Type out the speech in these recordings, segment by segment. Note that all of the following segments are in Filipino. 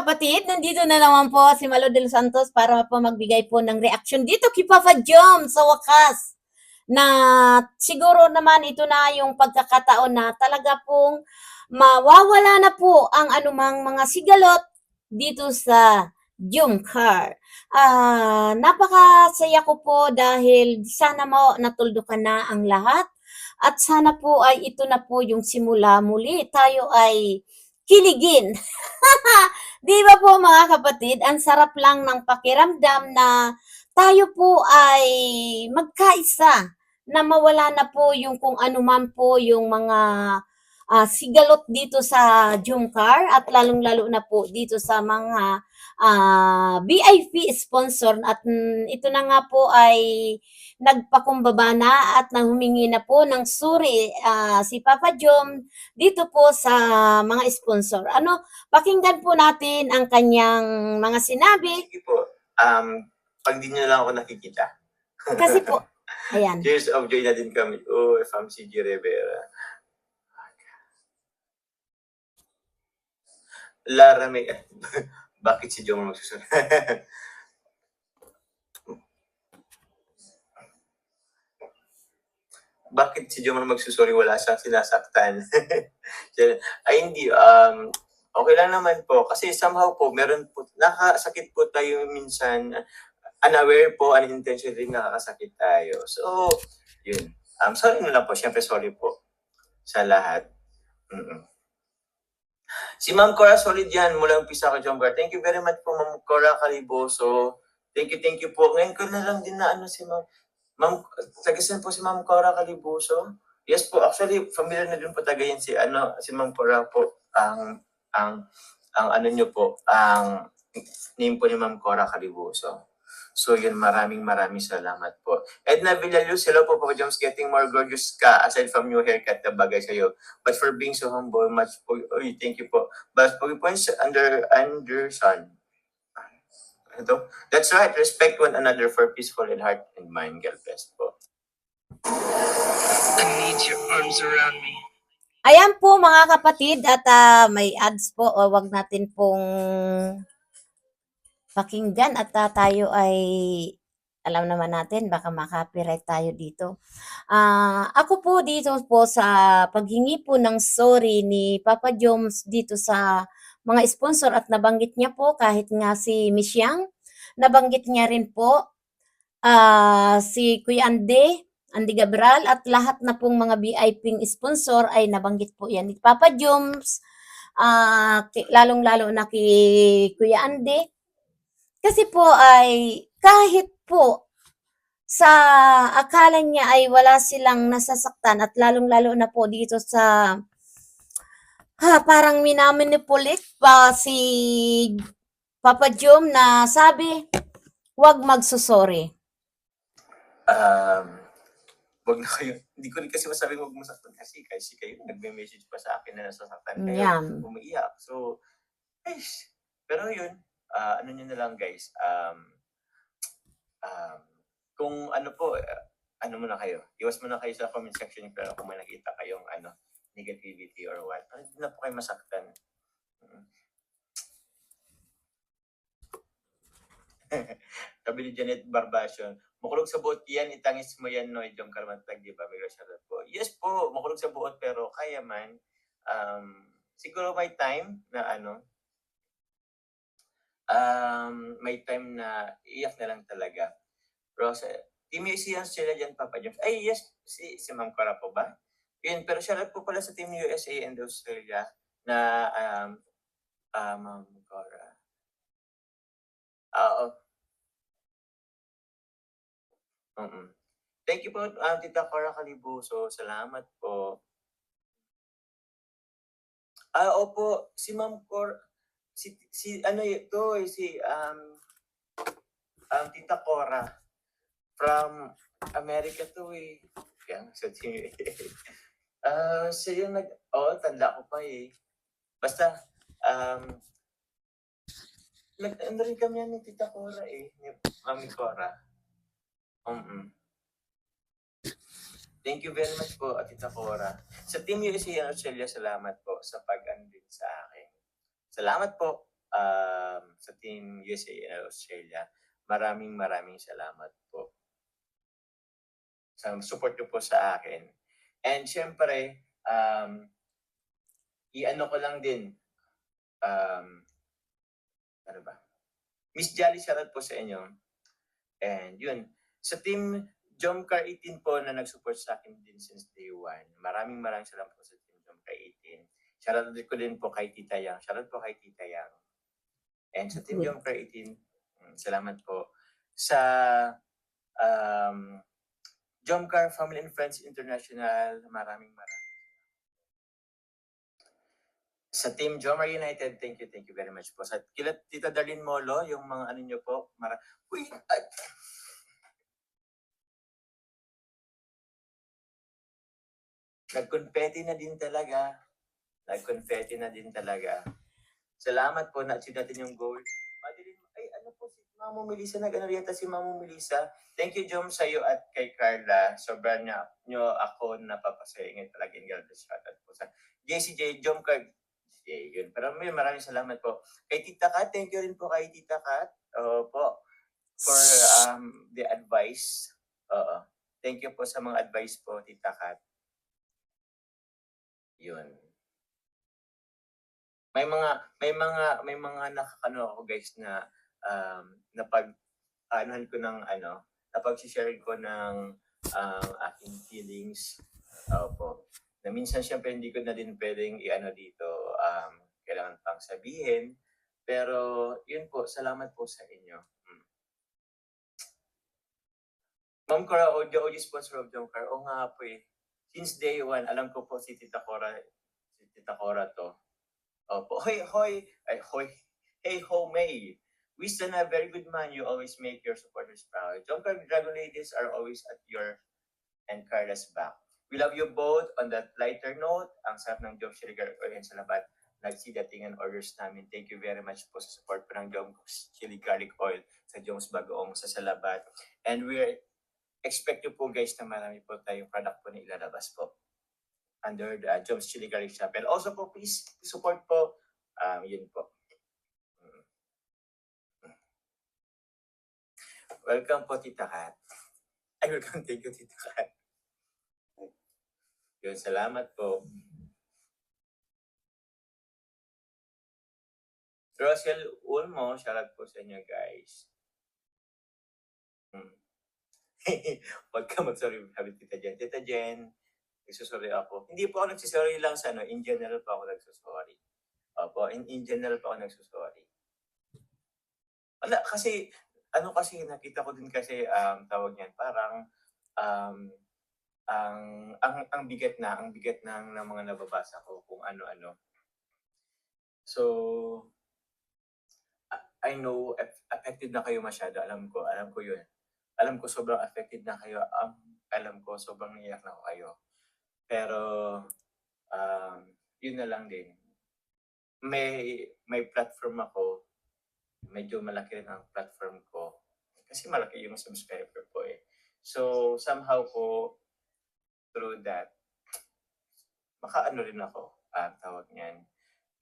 kapatid, nandito na naman po si Malo del Santos para po magbigay po ng reaction dito kay Papa Jom sa wakas. Na siguro naman ito na yung pagkakataon na talaga pong mawawala na po ang anumang mga sigalot dito sa Jom Car. Ah, napakasaya ko po dahil sana mo natuldukan na ang lahat at sana po ay ito na po yung simula muli. Tayo ay kiligin. Di ba po mga kapatid, ang sarap lang ng pakiramdam na tayo po ay magkaisa na mawala na po yung kung ano man po yung mga ah, sigalot dito sa Jumcar at lalong-lalo na po dito sa mga ah, VIP sponsor at mm, ito na nga po ay nagpakumbaba na at nang humingi na po ng suri ah, si Papa Jom dito po sa mga sponsor. Ano, pakinggan po natin ang kanyang mga sinabi Sige po. Um, pag di nyo lang ako nakikita. kasi po, ayan. Cheers of joy na din kami. Oh, if I'm CG Rivera. Lara may... Bakit si Jong magsusunod? Bakit si Jong magsusuri? Wala siyang sinasaktan. Ay, hindi. Um, okay lang naman po. Kasi somehow po, meron po, nakasakit po tayo minsan unaware po, unintentionally nakakasakit tayo. So, yun. Um, sorry na lang po. Siyempre, sorry po sa lahat. Mm-mm. Si Ma'am Cora Solid yan, mula umpisa ko, John Bar. Thank you very much po, Ma'am Cora Caliboso. Thank you, thank you po. Ngayon ko na lang din na ano si Ma'am. Ma'am, tagasan po si Ma'am Cora Caliboso. Yes po, actually, familiar na din po taga yan si, ano, si Ma'am Cora po. Ang, ang, ang ano nyo po, ang name po ni Ma'am Cora Caliboso. So yun, maraming maraming salamat po. Edna Villaluz, hello po po, Joms, getting more gorgeous ka aside from your haircut na bagay sa'yo. But for being so humble, much po, oy, thank you po. But for points under, Anderson. Ito, that's right, respect one another for peaceful in heart and mind, God bless po. I need your arms around me. Ayan po mga kapatid at ah, may ads po o wag natin pong pakinggan at ah, tayo ay alam naman natin baka makapiright tayo dito. Ah, ako po dito po sa paghingi po ng sorry ni Papa Joms dito sa mga sponsor at nabanggit niya po kahit nga si Miss Yang, nabanggit niya rin po ah, si Kuya Ande, Andy Gabral at lahat na pong mga VIP sponsor ay nabanggit po yan ni Papa Joms, ki- lalong-lalo na kay Kuya Ande. Kasi po ay kahit po sa akala niya ay wala silang nasasaktan at lalong-lalo na po dito sa ha, parang minamanipulate pa si Papa Jom na sabi, wag magsusori. Um, wag na kayo, hindi ko rin kasi masabing wag masaktan kasi kasi kayo nagme-message pa sa akin na nasasaktan kayo. Yan. umiiyak. So, guys, pero yun, ah, ano nyo na lang guys, um, um, kung ano po, ah, ano muna kayo, iwas muna kayo sa comment section pero kung may nakita kayong ano, negativity or what, para hindi na po kayo masaktan. Mm. Sabi ni Janet Barbasyon, makulog sa buot yan, itangis mo yan, no, Jom Karmatag, di ba? May shoutout po. Yes po, makulog sa buot, pero kaya man, um, siguro may time na ano, um, may time na iyak na lang talaga. Pero sa, Team USA sila dyan, Papa James. Ay, yes, si, si Ma'am Cora po ba? Yun, pero siya po pala sa Team USA and Australia na um, ah, Ma'am Cora. Oo. mm Thank you po, um, Tita Cora Calibuso. Salamat po. Ah, opo, si Ma'am Cora, si, si ano ito, eh, si um, um, Tita Cora from America to eh. Yan, sa team Ah, siya yung nag, oh, tanda ko pa eh. Basta, um, nag, ano rin kami yan ni Tita Cora eh, ni Mami Cora. Um, Thank you very much po, Tita Cora. Sa Team USA Australia, salamat po sa pag-andin sa akin. Salamat po. um, sa Team USA and Australia, maraming maraming salamat po sa support niyo po sa akin. And syempre, um, i-ano ko lang din, um, ano ba? Miss Jolly, shoutout po sa inyo. And yun, sa team Jomcar 18 po na nag-support sa akin din since day one. Maraming maraming salamat po sa team Jomcar 18. Shoutout din ko din po kay Tita Yang. Shoutout po kay Tita Yang. And sa team Good. Jomcar 18, mm, salamat po. Sa um, Jomcar Family and Friends International, maraming maraming. Sa Team Jomar United, thank you, thank you very much po. Sa kila Tita Darlene Molo, yung mga ano nyo po, mara... Uy! Ay! Nag-confetti na din talaga. Nag-confetti na din talaga. Salamat po na achieve natin yung goal. Madeline, ay ano po si Mamo Melissa, nag-ano yata si Mamo Melissa. Thank you, Jom, sa iyo at kay Carla. Sobrang niya, nyo ako napapasaya ngayon talaga in God bless shoutout po sa JCJ, Jom Card. yun. Pero may maraming salamat po. Kay Tita Kat, thank you rin po kay Tita Kat. Oo po. For um, the advice. Oo. Thank you po sa mga advice po, Tita Kat. Yun. May mga may mga may mga nakakano ako guys na um napag anuhan ko ng ano, napag-share ko ng ang aking feelings. Opo. Na minsan syempre hindi ko na din pwedeng i-ano dito, um, kailangan pang sabihin. Pero yun po, salamat po sa inyo. Mm. Ma'am Cora, audio, audio sponsor of Jom Car. O nga po eh. Since day one, alam ko po si Tita Cora, si Tita Cora to. Opo. Hoy, hoy, ay, hoy. Hey, ho, May. Winston, a very good man. You always make your supporters proud. Car Dragon Ladies are always at your and Carla's back. We love you both. On that lighter note, ang sarap ng Jom Chiligar Oil sa labat. Nagsidatingan orders namin. Thank you very much po sa support po ng Jom Chili Garlic Oil sa Jom's Bagoong sa Salabat. And we're expect nyo po guys na marami po tayong product po na ilalabas po under the uh, Jom's Chili Garlic. And also po, please support po. Um, yun po. Mm. Welcome po, Tita Kat. Ay, welcome. Thank you, Tita Kat. Yun, salamat po. Russell Ulmo, shoutout po sa inyo guys. Hmm. Huwag ka mag-sorry, sabi Tita Jen. Tita Jen, nagsusorry ako. Hindi po ako nagsusorry lang sa ano, in general pa ako nagsusorry. Opo, in, in general pa ako nagsusorry. Wala, kasi, ano kasi, nakita ko din kasi, um, tawag niyan, parang, um, ang, ang, ang bigat na, ang bigat ng, ng mga nababasa ko kung ano-ano. So, I know aff- affected na kayo masyado. Alam ko, alam ko yun. Alam ko sobrang affected na kayo. Um, alam ko sobrang naiyak na ako kayo. Pero, um, yun na lang din. May, may platform ako. Medyo malaki rin ang platform ko. Kasi malaki yung subscriber ko eh. So, somehow ko, through that, makaano rin ako, ah, tawag niyan.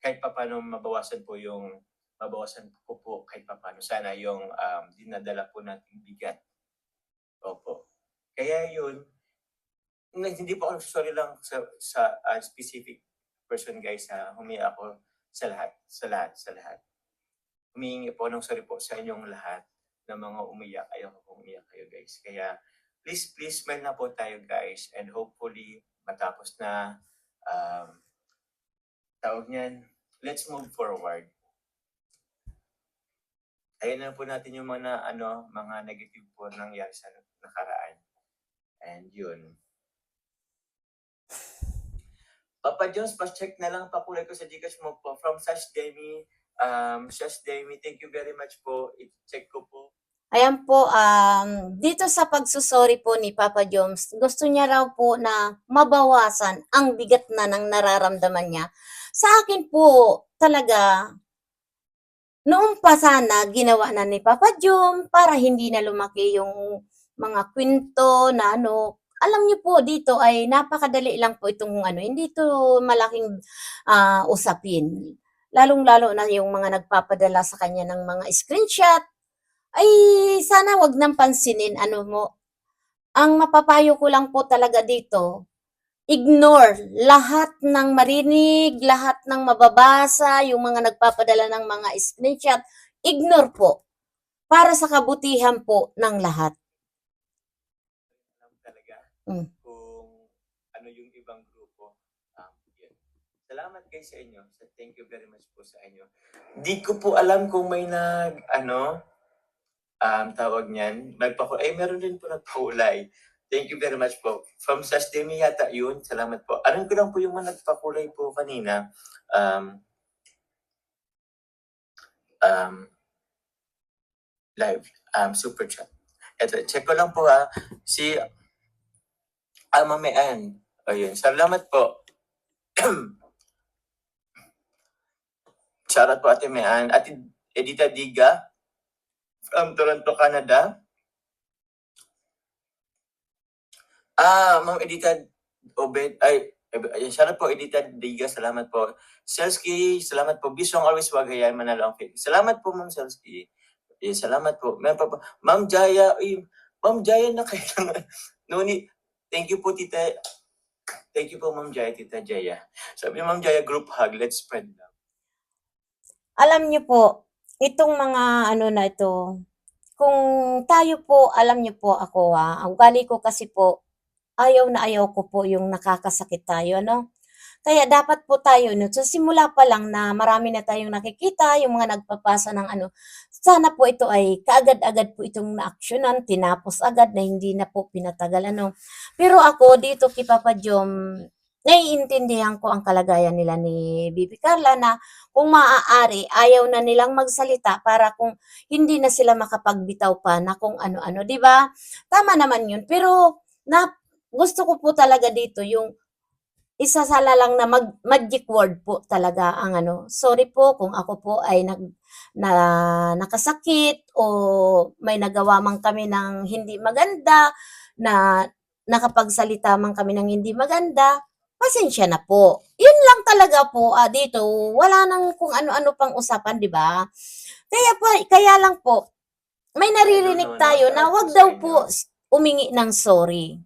Kahit pa paano mabawasan po yung mabawasan ko po kahit paano. Sana yung um, dinadala po nating bigat. Opo. Kaya yun, hindi po ako sorry lang sa, sa uh, specific person guys ha. Humiya ako sa lahat, sa lahat, sa lahat. Humingi po ng sorry po sa inyong lahat na mga umiyak. Ayoko po umiyak kayo guys. Kaya please, please smile na po tayo guys and hopefully matapos na um, tawag niyan, let's move forward ayun na po natin yung mga ano, mga negative po nangyari sa nakaraan. And yun. Papa Jones, pa-check na lang pakulay ko sa Gcash mo po. From Sash Demi, um, Sash Demi, thank you very much po. I-check ko po. Ayan po, um, dito sa pagsusori po ni Papa Joms, gusto niya raw po na mabawasan ang bigat na ng nararamdaman niya. Sa akin po, talaga, noong pa sana ginawa na ni Papa Jom para hindi na lumaki yung mga kwento na ano. Alam niyo po, dito ay napakadali lang po itong ano, hindi ito malaking ah, usapin. lalong-lalo na yung mga nagpapadala sa kanya ng mga screenshot, ay sana wag nang pansinin ano mo. Ang mapapayo ko lang po talaga dito, ignore lahat ng marinig, lahat ng mababasa, yung mga nagpapadala ng mga screenshot, ignore po para sa kabutihan po ng lahat. Mm. kung ano yung ibang grupo. Um, yun. Salamat guys sa inyo. So, thank you very much po sa inyo. Di ko po alam kung may nag, ano, um, tawag niyan, nagpaku ay meron din po nagpakulay. Thank you very much po. From Sastemi yata yun. Salamat po. Alam ko lang po yung mga nagpakulay po kanina. Um, um, live, um, super chat. Eto, check ko lang po ha. Si Ah, mamian. Ayun. Salamat po. Shoutout po Ate Mian. Ate Edita Diga from Toronto, Canada. Ah, Ma'am Edita Obed, ay, ay shoutout po Edita Diga. Salamat po. Selski, salamat po. Bisong always wag hayaan manalo. Salamat po Ma'am Selski. Eh, salamat po. Po. Ma'am Jaya, ay, Ma'am Jaya na kailangan. No need. Thank you po, Tita. Thank you po, Ma'am Jaya, Tita Jaya. Sabi ni Ma'am Jaya, group hug, let's spread love. Alam niyo po, itong mga ano na ito, kung tayo po, alam niyo po ako ha, ang ugali ko kasi po, ayaw na ayaw ko po yung nakakasakit tayo, no? Kaya dapat po tayo, no, sa simula pa lang na marami na tayong nakikita, yung mga nagpapasa ng ano, sana po ito ay kaagad-agad po itong na-actionan, tinapos agad na hindi na po pinatagal, ano. Pero ako dito kay Papa Jom, naiintindihan ko ang kalagayan nila ni Bibi Carla na kung maaari, ayaw na nilang magsalita para kung hindi na sila makapagbitaw pa na kung ano-ano, 'di ba? Tama naman 'yun. Pero na gusto ko po talaga dito yung isasala lang na mag, magic word po talaga ang ano. Sorry po kung ako po ay nag na nakasakit o may nagawa man kami ng hindi maganda na nakapagsalita man kami ng hindi maganda pasensya na po. Yun lang talaga po ah, dito. Wala nang kung ano-ano pang usapan, di ba? Kaya pa, kaya lang po, may naririnig tayo na wag daw po umingi ng sorry.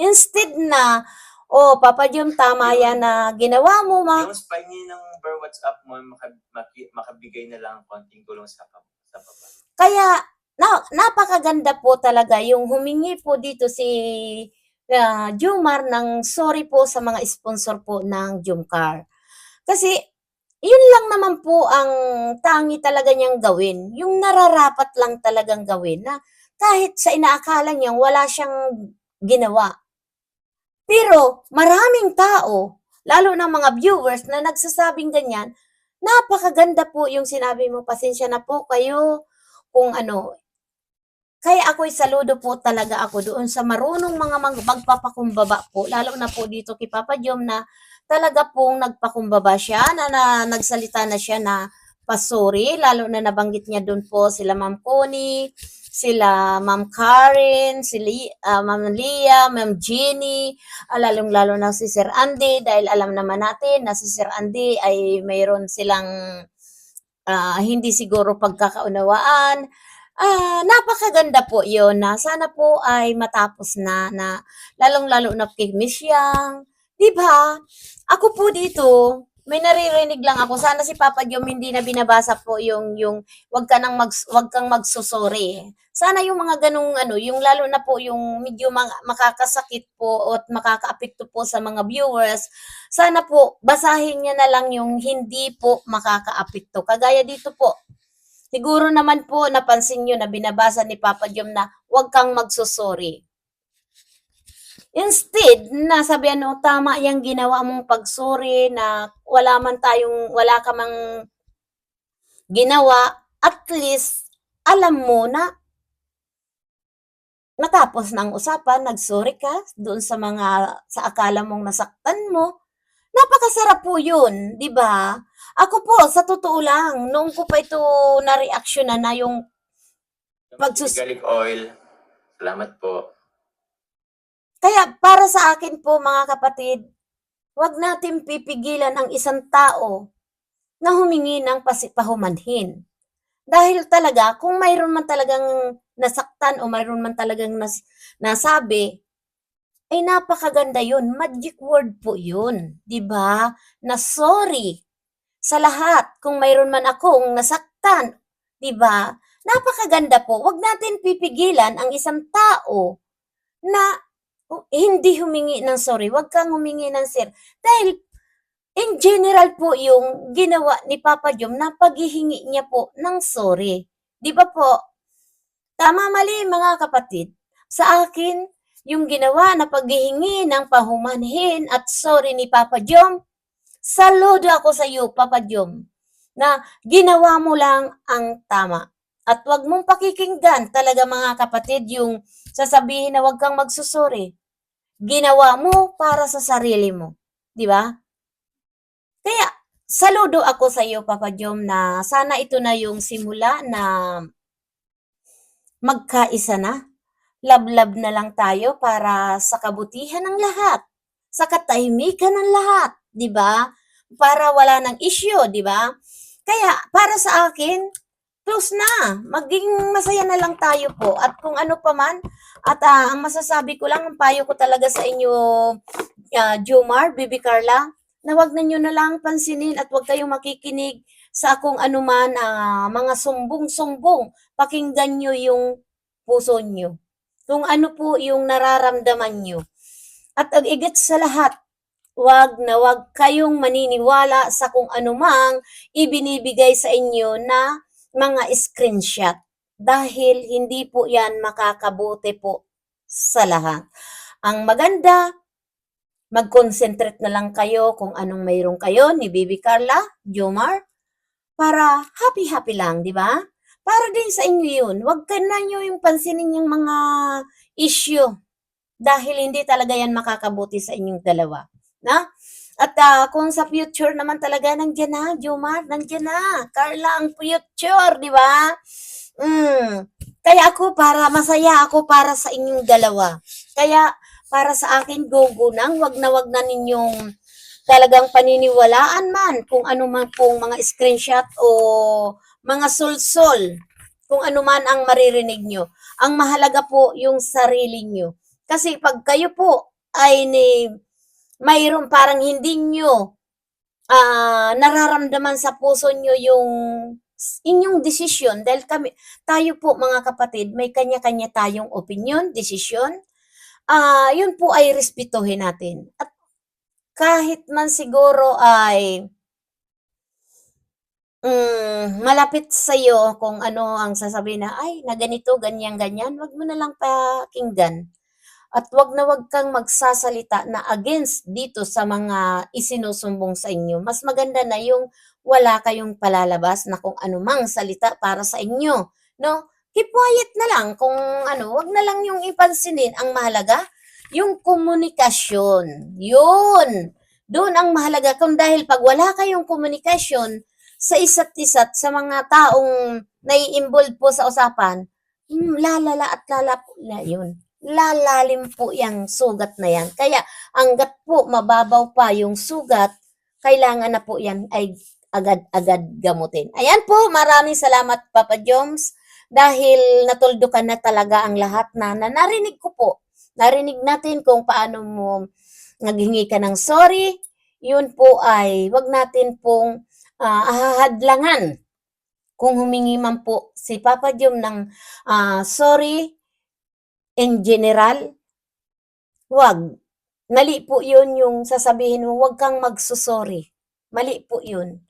Instead na, oh, Papa Jom, tama yan na ginawa mo, ma. Yung spy niya ng per WhatsApp mo, maka, maki, makabigay na lang konting tulong sa, sa baba. Kaya, na, napakaganda po talaga yung humingi po dito si ah, Jumar ng sorry po sa mga sponsor po ng Jumcar. Kasi, yun lang naman po ang tangi talaga niyang gawin. Yung nararapat lang talagang gawin na kahit sa inaakala niya wala siyang ginawa. Pero maraming tao, lalo na mga viewers na nagsasabing ganyan, napakaganda po yung sinabi mo, pasensya na po kayo kung ano. Kaya ako'y saludo po talaga ako doon sa marunong mga mag- magpapakumbaba po, lalo na po dito kay Papa Jom na talaga pong nagpakumbaba siya, na, na nagsalita na siya na pasuri, lalo na nabanggit niya doon po sila Ma'am Connie, sila Ma'am Karen, si Li, ah, Ma'am Leah, Ma'am Jeannie, ah, lalong-lalo na si Sir Andy dahil alam naman natin na si Sir Andy ay mayroon silang ah, hindi siguro pagkakaunawaan. Ah, napakaganda po 'yon na sana po ay matapos na na lalong-lalo na kay Miss Yang, 'di ba? Ako po dito, may naririnig lang ako. Sana si Papa Jom hindi na binabasa po yung yung wag ka nang mag wag kang magsusuri. Sana yung mga ganung ano, yung lalo na po yung medyo makakasakit po at makakaapekto po sa mga viewers. Sana po basahin niya na lang yung hindi po makakaapekto. Kagaya dito po. Siguro naman po napansin niyo na binabasa ni Papa Jom na wag kang magsusuri. Instead, na sabihan no, tama yung ginawa mong pagsuri na wala man tayong, wala ka mang ginawa, at least, alam mo na natapos na ang usapan, nagsorry ka doon sa mga, sa akala mong nasaktan mo. Napakasarap po yun, di ba? Ako po, sa totoo lang, noong ko pa ito na-reaction na na yung Pagsus- Garlic oil, salamat po. Kaya para sa akin po mga kapatid, wag natin pipigilan ang isang tao na humingi ng pasi- pahumanhin. Dahil talaga, kung mayroon man talagang nasaktan o mayroon man talagang nas- nasabi, ay napakaganda yun. Magic word po yun. ba? Na sorry sa lahat. Kung mayroon man akong nasaktan, ba? Napakaganda po. Huwag natin pipigilan ang isang tao na hu- hindi humingi ng sorry. Huwag kang humingi ng sir. Dahil in general po yung ginawa ni Papa Jom na paghihingi niya po ng sorry. 'Di ba po? Tama mali mga kapatid. Sa akin, yung ginawa na paghihingi ng pahumanhin at sorry ni Papa Jom, saludo ako sa iyo, Papa Jom, na ginawa mo lang ang tama. At wag mong pakikinggan talaga mga kapatid yung sasabihin na wag kang magsusuri. Ginawa mo para sa sarili mo. Di ba? Kaya, saludo ako sa iyo, Papa Jom, na sana ito na yung simula na magkaisa na. Love-love na lang tayo para sa kabutihan ng lahat. Sa katahimikan ng lahat. Di ba? Para wala ng issue, di ba? Kaya, para sa akin, close na. Maging masaya na lang tayo po. At kung ano pa man, at ah, ang masasabi ko lang, ang payo ko talaga sa inyo, uh, Jomar, Bibi Carla, na wag na na lang pansinin at wag kayong makikinig sa kung anuman ah, mga sumbong-sumbong. Pakinggan nyo yung puso nyo. Kung ano po yung nararamdaman nyo. At ang igit sa lahat, wag na wag kayong maniniwala sa kung anumang ibinibigay sa inyo na mga screenshot dahil hindi po yan makakabuti po sa lahat. Ang maganda, mag-concentrate na lang kayo kung anong mayroon kayo ni Baby Carla, Jomar, para happy-happy lang, di ba? Para din sa inyo yun. Huwag ka na nyo yung pansinin yung mga issue dahil hindi talaga yan makakabuti sa inyong dalawa. Na? At ah, kung sa future naman talaga, nandiyan na, Jomar, nandiyan na. Carla, ang future, di ba? Mm. Kaya ako para, masaya ako para sa inyong dalawa. Kaya para sa akin, go-go nang, wag na wag na ninyong talagang paniniwalaan man kung ano man pong mga screenshot o mga sulsol, kung ano man ang maririnig nyo. Ang mahalaga po yung sarili nyo. Kasi pag kayo po ay ni mayroon parang hindi nyo ah, nararamdaman sa puso nyo yung inyong desisyon dahil kami tayo po mga kapatid may kanya-kanya tayong opinion, desisyon. Ah, yun po ay respetuhin natin. At kahit man siguro ay mm, malapit sa iyo kung ano ang sasabihin na ay na ganito, ganyan, ganyan, wag mo na lang pakinggan. At wag na wag kang magsasalita na against dito sa mga isinusumbong sa inyo. Mas maganda na yung wala kayong palalabas na kung anumang salita para sa inyo. No? Keep quiet na lang kung ano, wag na lang yung ipansinin. Ang mahalaga, yung komunikasyon. Yun. Doon ang mahalaga. Kung dahil pag wala kayong komunikasyon sa isa't isa't sa mga taong nai-involve po sa usapan, hmm, lalala at lala na yun lalalim po yung sugat na yan. Kaya, hanggat po mababaw pa yung sugat, kailangan na po yan ay agad-agad gamutin. Ayan po, maraming salamat Papa Joms dahil natuldukan na talaga ang lahat na, na narinig ko po. Narinig natin kung paano mo naghingi ka ng sorry. Yun po ay wag natin pong ah, ahahadlangan kung humingi man po si Papa Jom ng ah, sorry in general, wag. Mali po yun yung sasabihin mo, wag kang magsusori. Mali po yun.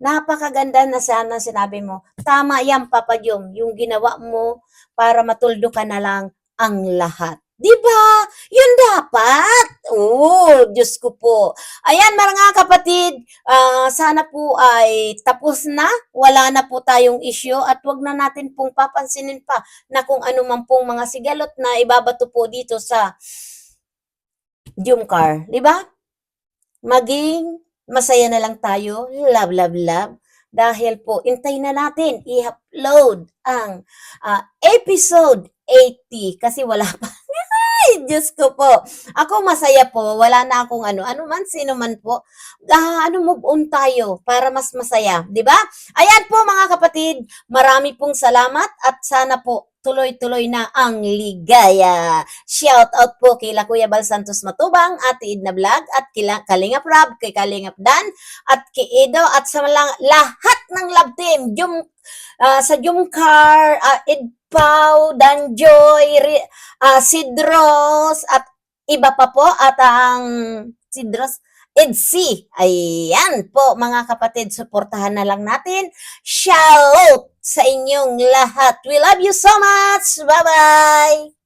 Napakaganda na sana sinabi mo. Tama yan, Papa Jom, yung ginawa mo para matuldo ka na lang ang lahat. Di ba? Yun dapat. Oh, Diyos ko po. Ayan, mga kapatid, ah, sana po ay tapos na. Wala na po tayong issue at wag na natin pong papansinin pa na kung ano man pong mga sigalot na ibabato po dito sa Jumcar. Di ba? Maging masaya na lang tayo. Love, love, love. Dahil po, intay na natin i-upload ang ah, episode 80 kasi wala pa. Ay, Diyos ko po. Ako masaya po. Wala na akong ano. Ano man, sino man po. Ah, ano, move on tayo para mas masaya. ba? Ayan po mga kapatid. Marami pong salamat at sana po tuloy-tuloy na ang ligaya. Shout out po kay La Kuya Bal Santos Matubang, Ate Idna Vlog, at kila Kalingap Rob, kay Kalingap Dan, at kay Edo, at sa lahat ng love team. Jum, ah, sa Jumcar, uh, Edpau, Danjoy, Ri- ah, Sidros, at iba pa po, at ang Sidros, EDC. Ayan po mga kapatid, suportahan na lang natin. Shout sa inyong lahat. We love you so much. Bye-bye!